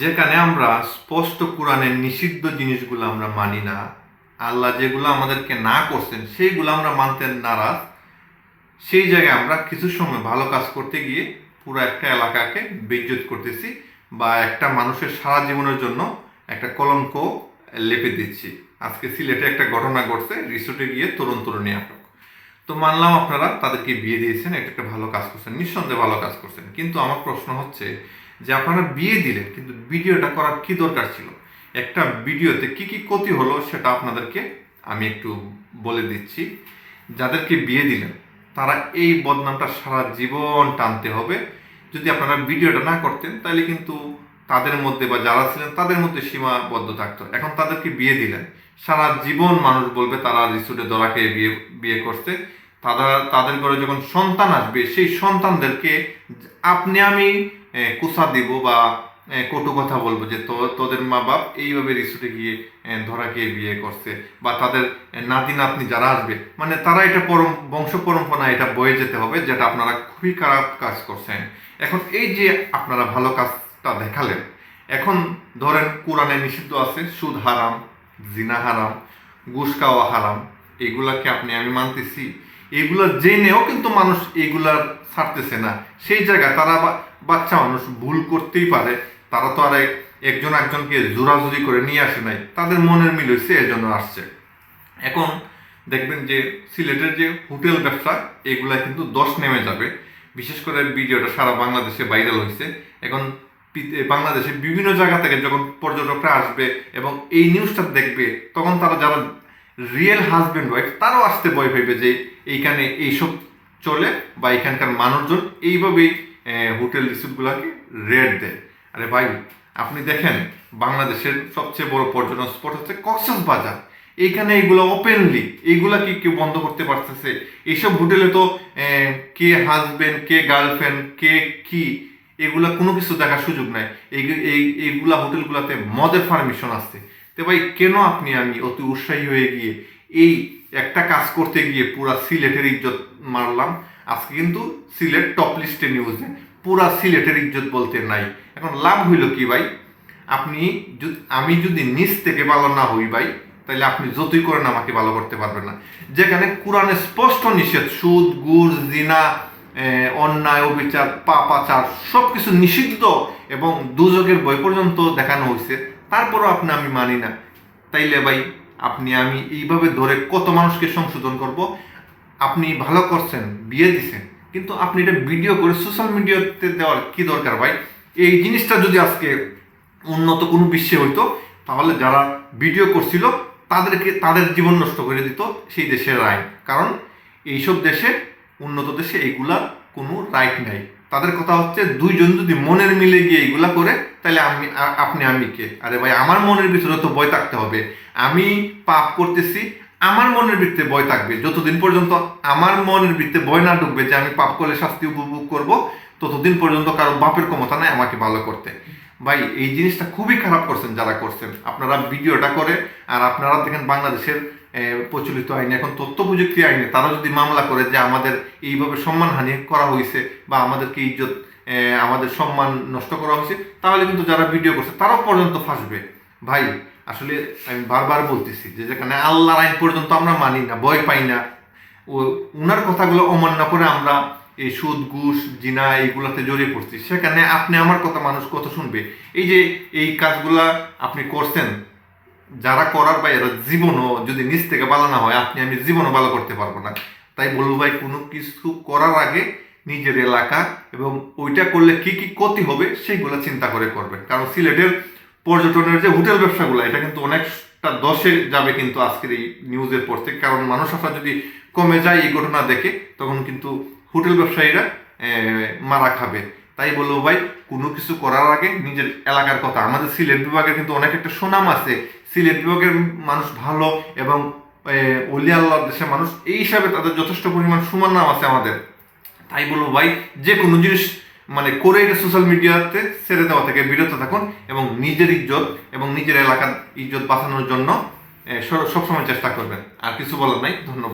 যেখানে আমরা স্পষ্ট কোরআনের নিষিদ্ধ জিনিসগুলো আমরা মানি না, আল্লাহ যেগুলো আমাদেরকে না করছেন, সেইগুলো আমরা মানতে নারাজ। সেই জায়গায় আমরা কিছু সময় ভালো কাজ করতে গিয়ে পুরো একটা এলাকাকে বেজ্জত করতেছি বা একটা মানুষের সারা জীবনের জন্য একটা কলঙ্ক লেপে দিচ্ছি। আজকে সিলেটে একটা ঘটনা ঘটছে, রিসোর্টে গিয়ে তরুণ তরুণী আটক। তো মানলাম আপনারা তাদেরকে বিয়ে দিয়েছেন, এটা একটা ভালো কাজ করছেন, নিঃসন্দেহে ভালো কাজ করছেন। কিন্তু আমার প্রশ্ন হচ্ছে যে আপনারা বিয়ে দিলেন, কিন্তু ভিডিওটা করার কি দরকার ছিল? একটা ভিডিওতে কি কি ক্ষতি হলো সেটা আপনাদেরকে আমি একটু বলে দিচ্ছি। যাদেরকে বিয়ে দিলেন, তারা এই বদনামটা সারা জীবন টানতে হবে। যদি আপনারা ভিডিওটা না করতেন, তাহলে কিন্তু তাদের মধ্যে বা যারা ছিলেন, তাদের মধ্যে সীমাবদ্ধ থাকতো। এখন তাদেরকে বিয়ে দিলেন, সারা জীবন মানুষ বলবে তারা রিসুটে দরাকে বিয়ে বিয়ে করছে। তারা, তাদের ঘরে যখন সন্তান আসবে, সেই সন্তানদেরকে আপনি, আমি কুসা দিব বা কটু কথা বলব যে তোদের মা বাপ এইভাবে রিসুটে গিয়ে এ, ধরাকে বিয়ে করছে বা তাদের নাতি নাতনি যারা আসবে মানে তারা এটা পরম বংশ পরম্পরা এটা বয়ে যেতে হবে যেটা আপনারা খুবই খারাপ কাজ করছেন। এখন এই যে আপনারা ভালো কাজটা দেখালেন এখন ধরেন কোরআনে নিষিদ্ধ আছে সুদ হারাম জিনা হারাম খাওয়া হারাম এগুলাকে আপনি আমি মানতেছি? এগুলা জেনেও কিন্তু মানুষ এগুলার ছাড়তেছে না। সেই জায়গায় তারা বাচ্চা মানুষ ভুল করতেই পারে। তারা তো আর একজন একজনকে জোরাজুরি করে নিয়ে আসে নাই। তাদের মনের মিল হয়েছে এর জন্য আসছে। এখন দেখবেন যে সিলেটের যে হোটেল ব্যবসা, এগুলা কিন্তু দশ নেমে যাবে। বিশেষ করে ভিডিওটা সারা বাংলাদেশে ভাইরাল হয়েছে এখন বাংলাদেশে বিভিন্ন জায়গা থেকে যখন পর্যটকরা আসবে এবং এই নিউজটা দেখবে, তখন তারা যারা রিয়েল হাজব্যান্ড ওয়াইফ তারাও আসতে ভয় পাইবে যে এইখানে এইসব চলে বা এখানকার মানুষজন এইভাবেই হোটেল রিসোর্টগুলোকে রেট দেয়। আরে ভাই, আপনি দেখেন, বাংলাদেশের সবচেয়ে বড় পর্যটন স্পট হচ্ছে কক্সেস বাজার। এইখানে এগুলো ওপেনলি এইগুলা কি কেউ বন্ধ করতে পারতেছে? এইসব হোটেলে তো কে হাজবেন্ড কে গার্লফ্রেন্ড কে কি, এগুলা কোনো কিছু দেখার সুযোগ নাই। এই, এই- এইগুলা হোটেলগুলোতে মদের পারমিশন আসছে তো ভাই, কেন আপনি আমি অতি উৎসাহী হয়ে গিয়ে এই একটা কাজ করতে গিয়ে পুরা সিলেটের ইজ্জত মারলাম। আজকে কিন্তু সিলেট টপ লিস্টে নিউজে পুরা সিলেটের ইজ্জত বলতে নাই। এখন লাভ হইল কি ভাই? আপনি আমি যদি নিচ থেকে ভালো না হই ভাই তাহলে আপনি যতই করেন আমাকে ভালো করতে পারবেন না। যেখানে কোরআনে স্পষ্ট নিষেধ, সুদ, গুড়, জিনা অন্যায়, অবিচার, পাপাচার সব কিছু নিষিদ্ধ এবং দুযোগের বই পর্যন্ত দেখানো হয়েছে তারপরও আপনি আমি মানি না। তাইলে ভাই আপনি আমি এইভাবে ধরে কত মানুষকে সংশোধন করব। আপনি ভালো করছেন, বিয়ে দিছেন, কিন্তু আপনি এটা ভিডিও করে সোশ্যাল মিডিয়াতে দেওয়ার কি দরকার ভাই? এই জিনিসটা যদি আজকে উন্নত কোনো বিশ্বে হইতো, তাহলে যারা ভিডিও করছিল, তাদেরকে তাদের জীবন নষ্ট করে দিত সেই দেশের আইন কারণ এইসব দেশে, উন্নত দেশে এইগুলা কোনো রাইট নাই। তাদের কথা হচ্ছে দুইজন যদি মনের মিলে গিয়ে এইগুলা করে, তাহলে আমি আপনি আমি কে? আরে ভাই, আমার মনের ভিতরে তো ভয় থাকতে হবে। আমি পাপ করতেছি, আমার মনের ভিত্তে ভয় থাকবে। যতদিন পর্যন্ত আমার মনের ভিত্তে ভয় না ঢুকবে যে আমি পাপ করলে শাস্তি উপভোগ করব, ততদিন পর্যন্ত কারও বাপের ক্ষমতা নাই আমাকে ভালো করতে। ভাই, এই জিনিসটা খুবই খারাপ করছেন যারা করছেন। আপনারা ভিডিওটা করে, আর আপনারা দেখেন বাংলাদেশের প্রচলিত আইনে, এখন তথ্য প্রযুক্তি আইনে, তারা যদি মামলা করে যে আমাদের এইভাবে সম্মানহানি করা হয়েছে বা আমাদেরকে ইজ্জত আমাদের সম্মান নষ্ট করা হয়েছে, তাহলে কিন্তু যারা ভিডিও করছে, তারাও পর্যন্ত ফাঁসবে। ভাই, আসলে আমি বারবার বলতেছি যে যেখানে আল্লাহর আইন পর্যন্ত আমরা মানি না, ভয় পাই না, ও, উনার কথাগুলো অমান্য করে আমরা এই সুদ, ঘুষ, জিনা এইগুলাতে জড়িয়ে পড়ছি। সেখানে আপনি আমার কথা মানুষ কত শুনবে? এই যে এই কাজগুলা আপনি করছেন যারা করার বা এরা জীবনও যদি নিজ থেকে ভালো না হয়, আপনি আমি জীবনও ভালো করতে পারব না। তাই বলব ভাই, কোনো কিছু করার আগে নিজের এলাকা এবং ওইটা করলে কি কি ক্ষতি হবে সেইগুলো চিন্তা করে করবেন। কারণ সিলেটের পর্যটনের যে হোটেল ব্যবসাগুলো, এটা কিন্তু অনেকটা দশে যাবে কিন্তু আজকের এই নিউজের পর থেকে। কারণ মানুষ আসা যদি কমে যায় এই ঘটনা দেখে, তখন কিন্তু হোটেল ব্যবসায়ীরা মারা খাবে। তাই বলব ভাই, কোনো কিছু করার আগে নিজের এলাকার কথা। আমাদের সিলেট বিভাগের কিন্তু অনেক একটা সুনাম আছে সিলেট বিভাগের মানুষ ভালো এবং অলি আল্লাহ দেশের মানুষ, এই হিসাবে তাদের যথেষ্ট পরিমাণ সুমান নাম আছে আমাদের। তাই বলব ভাই যে কোনো জিনিস মানে করে এটা সোশ্যাল মিডিয়াতে ছেড়ে দেওয়া থেকে বিরত থাকুন এবং নিজের ইজ্জত এবং নিজের এলাকার ইজ্জত বাঁচানোর জন্য সবসময় চেষ্টা করবেন। আর কিছু বলার নাই, ধন্যবাদ।